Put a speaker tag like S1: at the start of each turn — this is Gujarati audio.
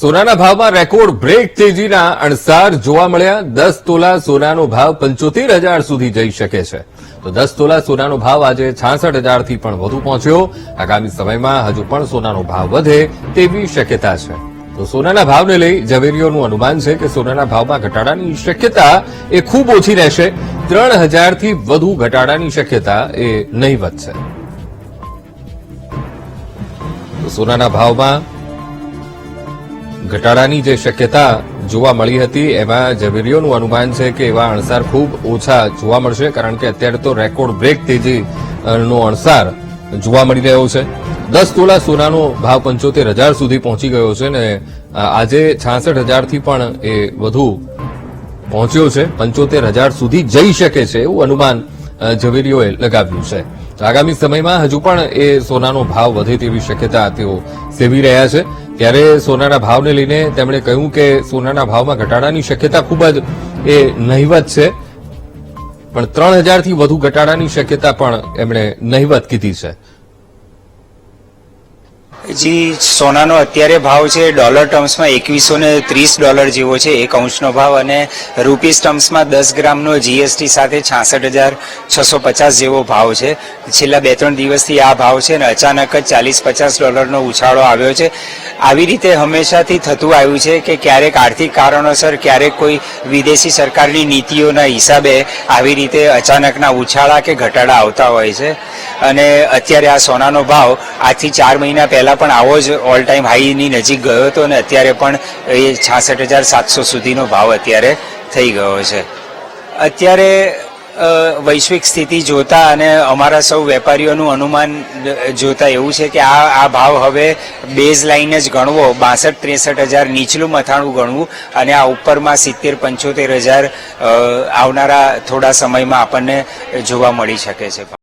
S1: સોનાના ભાવમાં રેકોર્ડ બ્રેક તેજીના અણસાર જોવા મળ્યા. દસ તોલા સોનાનો ભાવ પંચોતેર હજાર સુધી જઈ શકે છે. તો દસ તોલા સોનાનો ભાવ આજે છાસઠ હજારથી પણ વધુ પહોંચ્યો. આગામી સમયમાં હજુ પણ સોનાનો ભાવ વધે તેવી શક્યતા છે. તો સોનાના ભાવને લઈ ઝવેરીઓનું અનુમાન છે કે સોનાના ભાવમાં ઘટાડાની શક્યતા એ ખૂબ ઓછી રહેશે. ત્રણ હજારથી વધુ ઘટાડાની શક્યતા એ નહીવત છે. સોનાના ભાવમાં ઘટાડાની જે શક્યતા જોવા મળી હતી, એમાં ઝવેરીઓનું અનુમાન છે કે એવા અણસાર ખૂબ ઓછા જોવા મળશે, કારણ કે અત્યારે તો રેકોર્ડ બ્રેક તેજી નો અણસાર જોવા મળી રહ્યો છે. દસ તોલા સોનાનો ભાવ પંચોતેર હજાર સુધી પહોંચી ગયો છે ને આજે છાસઠ હજારથી પણ એ વધુ પહોંચ્યો છે. પંચોતેર હજાર સુધી જઈ શકે છે એવું અનુમાન ઝવેરીઓએ લગાવ્યું છે. આગામી સમયમાં હજુ પણ એ સોનાનો ભાવ વધે તેવી શક્યતા તેઓ સેવી રહ્યા છે. ત્યારે સોનાના ભાવને લઈને તેમણે કહ્યું કે સોનાના ભાવમાં ઘટાડાની શક્યતા ખૂબ જ એ નહીવત છે. પણ ત્રણ હજારથી વધુ ઘટાડાની શક્યતા પણ એમણે નહીવત કીધી છે.
S2: જી, સોનાનો અત્યારે ભાવ છે ડોલર ટર્મ્સમાં એકવીસો ને ત્રીસ ડોલર જેવો છે, એક અંશનો ભાવ અને રૂપીસ ટર્મ્સમાં દસ ગ્રામનો જીએસટી સાથે છાસઠ હજાર છસો પચાસ જેવો ભાવ છે. છેલ્લા બે ત્રણ દિવસથી આ ભાવ છે અને અચાનક જ ચાલીસ પચાસ ડોલરનો ઉછાળો આવ્યો છે. આવી રીતે હંમેશાથી થતું આવ્યું છે કે ક્યારેક આર્થિક કારણોસર, ક્યારેક કોઈ વિદેશી સરકારની નીતિઓના હિસાબે આવી રીતે અચાનકના ઉછાળા કે ઘટાડા આવતા હોય છે. અને અત્યારે આ સોનાનો ભાવ આજથી ચાર મહિના પહેલાં પણ આવો જ ઓલ ટાઈમ હાઈની નજીક ગયો હતો અને અત્યારે પણ એ છાસઠ હજાર સાતસો સુધીનો ભાવ અત્યારે થઈ ગયો છે. અત્યારે વૈશ્વિક સ્થિતિ જોતા અને અમારા સૌ વેપારીઓનું અનુમાન જોતા એવું છે કે આ આ ભાવ હવે બેઝ લાઈન જ ગણવો, બાસઠ, ત્રેસઠ હજાર નીચલું મથાણું ગણવું અને આ ઉપરમાં સિત્તેર, પંચોતેર હજાર આવનારા થોડા સમયમાં આપણને જોવા મળી શકે છે.